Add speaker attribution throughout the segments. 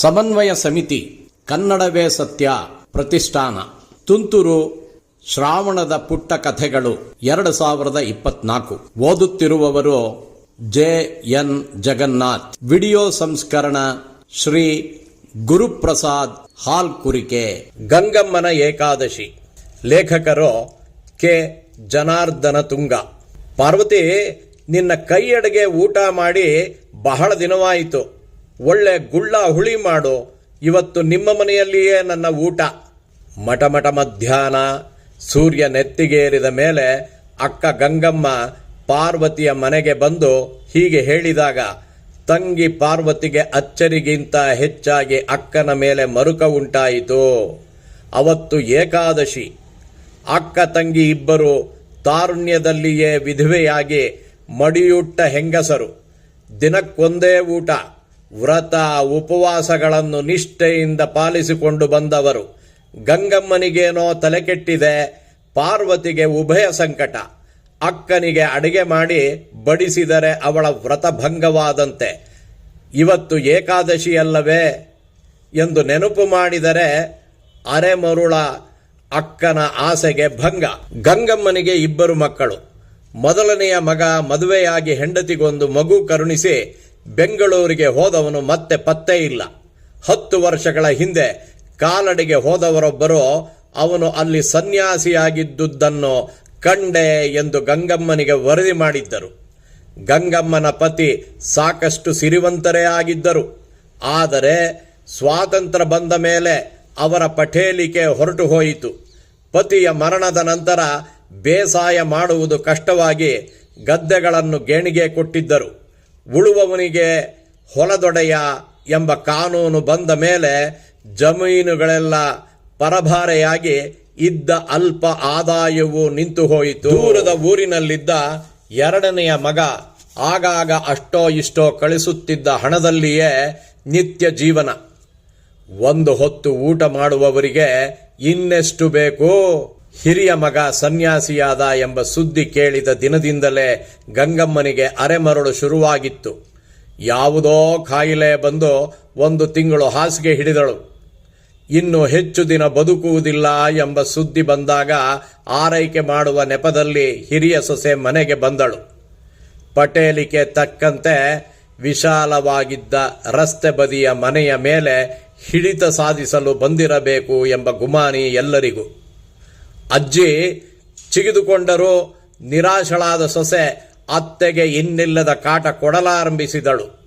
Speaker 1: ಸಮನ್ವಯ ಸಮಿತಿ ಕನ್ನಡವೇ ಸತ್ಯ ಪ್ರತಿಷ್ಠಾನ. ತುಂತುರು ಶ್ರಾವಣದ ಪುಟ್ಟ ಕಥೆಗಳು ಎರಡು ಸಾವಿರದ ಇಪ್ಪತ್ನಾಲ್ಕು. ಓದುತ್ತಿರುವವರು ಜೆ ಎನ್ ಜಗನ್ನಾಥ್. ವಿಡಿಯೋ ಸಂಸ್ಕರಣ ಶ್ರೀ ಗುರುಪ್ರಸಾದ್ ಹಾಲ್ ಕುರಿಕೆ ಗಂಗಮ್ಮನ ಏಕಾದಶಿ. ಲೇಖಕರು ಕೆ. ಜನಾರ್ದನ ತುಂಗ ಪಾರ್ವತಿ, ನಿನ್ನ ಕೈಯಡೆಗೆ ಊಟ ಮಾಡಿ ಬಹಳ ದಿನವಾಯಿತು. ಒಳ್ಳೆ ಗುಳ್ಳ ಹುಳಿ ಮಾಡು ಇವತ್ತು ನಿಮ್ಮ ಮನೆಯಲ್ಲಿಯೇ ನನ್ನ ಊಟ. ಮಟಮಟ ಮಧ್ಯಾಹ್ನ ಸೂರ್ಯ ನೆತ್ತಿಗೇರಿದ ಮೇಲೆ ಅಕ್ಕ ಗಂಗಮ್ಮ ಪಾರ್ವತಿಯ ಮನೆಗೆ ಬಂದು ಹೀಗೆ ಹೇಳಿದಾಗ, ತಂಗಿ ಪಾರ್ವತಿಗೆ ಅಚ್ಚರಿಗಿಂತ ಹೆಚ್ಚಾಗಿ ಅಕ್ಕನ ಮೇಲೆ ಮರುಕ ಉಂಟಾಯಿತು. ಅವತ್ತು ಏಕಾದಶಿ. ಅಕ್ಕ ತಂಗಿ ಇಬ್ಬರು ತಾರುಣ್ಯದಲ್ಲಿಯೇ ವಿಧವೆಯಾಗಿ ಮಡಿಯುಟ್ಟ ಹೆಂಗಸರು. ದಿನಕ್ಕೊಂದೇ ಊಟ. ವ್ರತ ಉಪವಾಸಗಳನ್ನು ನಿಷ್ಠೆಯಿಂದ ಪಾಲಿಸಿಕೊಂಡು ಬಂದವರು. ಗಂಗಮ್ಮನಿಗೇನೋ ತಲೆಕೆಟ್ಟಿದೆ ಪಾರ್ವತಿಗೆ ಉಭಯ ಸಂಕಟ. ಅಕ್ಕನಿಗೆ ಅಡಿಗೆ ಮಾಡಿ ಬಡಿಸಿದರೆ ಅವಳ ವ್ರತ ಭಂಗವಾದಂತೆ. ಇವತ್ತು ಏಕಾದಶಿಯಲ್ಲವೇ ಎಂದು ನೆನಪು ಮಾಡಿದರೆ ಅರೆಮರುಳ ಅಕ್ಕನ ಆಸೆಗೆ ಭಂಗ. ಗಂಗಮ್ಮನಿಗೆ ಇಬ್ಬರು ಮಕ್ಕಳು. ಮೊದಲನೆಯ ಮಗ ಮದುವೆಯಾಗಿ ಹೆಂಡತಿಗೊಂದು ಮಗು ಕರುಣಿಸಿ ಬೆಂಗಳೂರಿಗೆ ಹೋದವನು ಮತ್ತೆ ಪತ್ತೆ ಇಲ್ಲ. ಹತ್ತು ವರ್ಷಗಳ ಹಿಂದೆ ಕಾಲಡಿಗೆ ಹೋದವರೊಬ್ಬರು, ಅವನು ಅಲ್ಲಿ ಸನ್ಯಾಸಿಯಾಗಿದ್ದುದನ್ನು ಕಂಡೆ ಎಂದು ಗಂಗಮ್ಮನಿಗೆ ವರದಿ ಮಾಡಿದ್ದರು. ಗಂಗಮ್ಮನ ಪತಿ ಸಾಕಷ್ಟು ಸಿರಿವಂತರೇ ಆಗಿದ್ದರು. ಆದರೆ ಸ್ವಾತಂತ್ರ್ಯ ಬಂದ ಮೇಲೆ ಅವರ ಪಠೇಲಿಕೆ ಹೊರಟು ಹೋಯಿತು. ಪತಿಯ ಮರಣದ ನಂತರ ಬೇಸಾಯ ಮಾಡುವುದು ಕಷ್ಟವಾಗಿ ಗದ್ದೆಗಳನ್ನು ಗೇಣಿಗೆ ಕೊಟ್ಟಿದ್ದರು. ಉಳುವವನಿಗೆ ಹೊಲದೊಡೆಯ ಎಂಬ ಕಾನೂನು ಬಂದ ಮೇಲೆ ಜಮೀನುಗಳೆಲ್ಲ ಪರಭಾರೆಯಾಗಿ ಇದ್ದ ಅಲ್ಪ ಆದಾಯವು ನಿಂತು ಹೋಯಿತು. ದೂರದ ಊರಿನಲ್ಲಿದ್ದ ಎರಡನೆಯ ಮಗ ಆಗಾಗ ಅಷ್ಟೋ ಇಷ್ಟೋ ಕಳಿಸುತ್ತಿದ್ದ ಹಣದಲ್ಲಿಯೇ ನಿತ್ಯ ಜೀವನ. ಒಂದು ಹೊತ್ತು ಊಟ ಮಾಡುವವರಿಗೆ ಇನ್ನೆಷ್ಟು ಬೇಕು? ಹಿರಿಯ ಮಗ ಸನ್ಯಾಸಿಯಾದ ಎಂಬ ಸುದ್ದಿ ಕೇಳಿದ ದಿನದಿಂದಲೇ ಗಂಗಮ್ಮನಿಗೆ ಅರೆಮರಳು ಶುರುವಾಗಿತ್ತು. ಯಾವುದೋ ಕಾಯಿಲೆ ಬಂದು ಒಂದು ತಿಂಗಳು ಹಾಸಿಗೆ ಹಿಡಿದಳು. ಇನ್ನು ಹೆಚ್ಚು ದಿನ ಬದುಕುವುದಿಲ್ಲ ಎಂಬ ಸುದ್ದಿ ಬಂದಾಗ ಆರೈಕೆ ಮಾಡುವ ನೆಪದಲ್ಲಿ ಹಿರಿಯ ಸೊಸೆ ಮನೆಗೆ ಬಂದಳು. ಪಟೇಲಿಕೆ ತಕ್ಕಂತೆ ವಿಶಾಲವಾಗಿದ್ದ ರಸ್ತೆ ಬದಿಯ ಮನೆಯ ಮೇಲೆ ಹಿಡಿತ ಸಾಧಿಸಲು ಬಂದಿರಬೇಕು ಎಂಬ ಗುಮಾನಿ ಎಲ್ಲರಿಗೂ. ಅಜ್ಜಿ ಚಿಗಿದುಕೊಂಡರೂ ನಿರಾಶಳಾದ ಸೊಸೆ ಅತ್ತೆಗೆ ಇನ್ನಿಲ್ಲದ ಕಾಟ ಕೊಡಲಾರಂಭಿಸಿದಳು.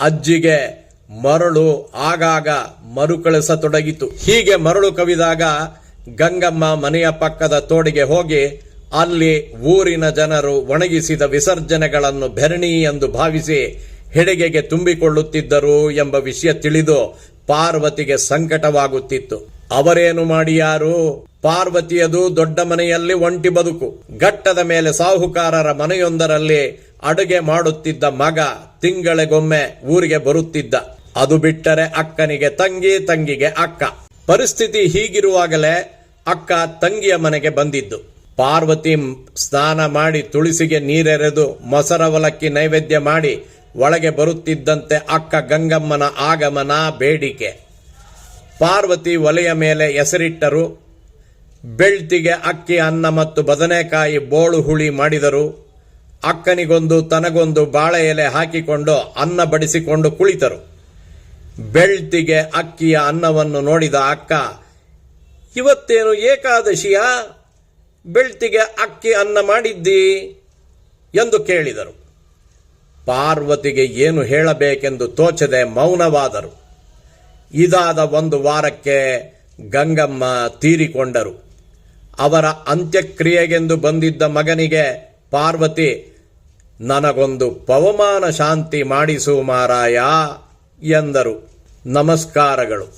Speaker 1: ಅಜ್ಜಿಗೆ ಮರಳು ಆಗಾಗ ಮರುಕಳಿಸತೊಡಗಿತು. ಹೀಗೆ ಮರಳು ಕವಿದಾಗ ಗಂಗಮ್ಮ ಮನೆಯ ಪಕ್ಕದ ತೋಡಿಗೆ ಹೋಗಿ ಅಲ್ಲಿ ಊರಿನ ಜನರು ಒಣಗಿಸಿದ ವಿಸರ್ಜನೆಗಳನ್ನು ಬೆರಣಿ ಎಂದು ಭಾವಿಸಿ ಹೆಡಿಗೆಗೆ ತುಂಬಿಕೊಳ್ಳುತ್ತಿದ್ದರು ಎಂಬ ವಿಷಯ ತಿಳಿದು ಪಾರ್ವತಿಗೆ ಸಂಕಟವಾಗುತ್ತಿತ್ತು. ಅವರೇನು ಮಾಡಿಯಾರು? ಪಾರ್ವತಿಯದು ದೊಡ್ಡ ಮನೆಯಲ್ಲಿ ಒಂಟಿ ಬದುಕು. ಘಟ್ಟದ ಮೇಲೆ ಸಾಹುಕಾರರ ಮನೆಯೊಂದರಲ್ಲಿ ಅಡುಗೆ ಮಾಡುತ್ತಿದ್ದ ಮಗ ತಿಂಗಳಿಗೊಮ್ಮೆ ಊರಿಗೆ ಬರುತ್ತಿದ್ದ. ಅದು ಬಿಟ್ಟರೆ ಅಕ್ಕನಿಗೆ ತಂಗಿ, ತಂಗಿಗೆ ಅಕ್ಕ. ಪರಿಸ್ಥಿತಿ ಹೀಗಿರುವಾಗಲೇ ಅಕ್ಕ ತಂಗಿಯ ಮನೆಗೆ ಬಂದಿದ್ದು. ಪಾರ್ವತಿ ಸ್ನಾನ ಮಾಡಿ ತುಳಸಿಗೆ ನೀರೆರೆದು ಮೊಸರವಲಕ್ಕಿ ನೈವೇದ್ಯ ಮಾಡಿ ಒಳಗೆ ಬರುತ್ತಿದ್ದಂತೆ ಅಕ್ಕ ಗಂಗಮ್ಮನ ಆಗಮನ, ಬೇಡಿಕೆ. ಪಾರ್ವತಿ ಒಲೆಯ ಮೇಲೆ ಹೆಸರಿಟ್ಟರು ಬೆಳ್ತಿಗೆ ಅಕ್ಕಿ, ಅನ್ನ ಮತ್ತು ಬದನೆಕಾಯಿ ಬೋಳು ಹುಳಿ ಮಾಡಿದರು. ಅಕ್ಕನಿಗೊಂದು, ತನಗೊಂದು ಬಾಳೆ ಎಲೆ ಹಾಕಿಕೊಂಡು ಅನ್ನ ಬಡಿಸಿಕೊಂಡು ಕುಳಿತರು. ಬೆಳ್ತಿಗೆ ಅಕ್ಕಿಯ ಅನ್ನವನ್ನು ನೋಡಿದ ಅಕ್ಕ, ಇವತ್ತೇನು ಏಕಾದಶಿಯ? ಬೆಳ್ತಿಗೆ ಅಕ್ಕಿ ಅನ್ನ ಮಾಡಿದ್ದಿ? ಎಂದು ಕೇಳಿದರು. ಪಾರ್ವತಿಗೆ ಏನು ಹೇಳಬೇಕೆಂದು ತೋಚದೆ ಮೌನವಾದರು. ಇದಾದ ಒಂದು ವಾರಕ್ಕೆ ಗಂಗಮ್ಮ ತೀರಿಕೊಂಡರು. ಅವರ ಅಂತ್ಯಕ್ರಿಯೆಗೆಂದು ಬಂದಿದ್ದ ಮಗನಿಗೆ ಪಾರ್ವತಿ ನನಗೊಂದು ಪವಮಾನ ಶಾಂತಿ ಮಾಡಿಸು ಮಾರಾಯ ಎಂದರು. ನಮಸ್ಕಾರಗಳು.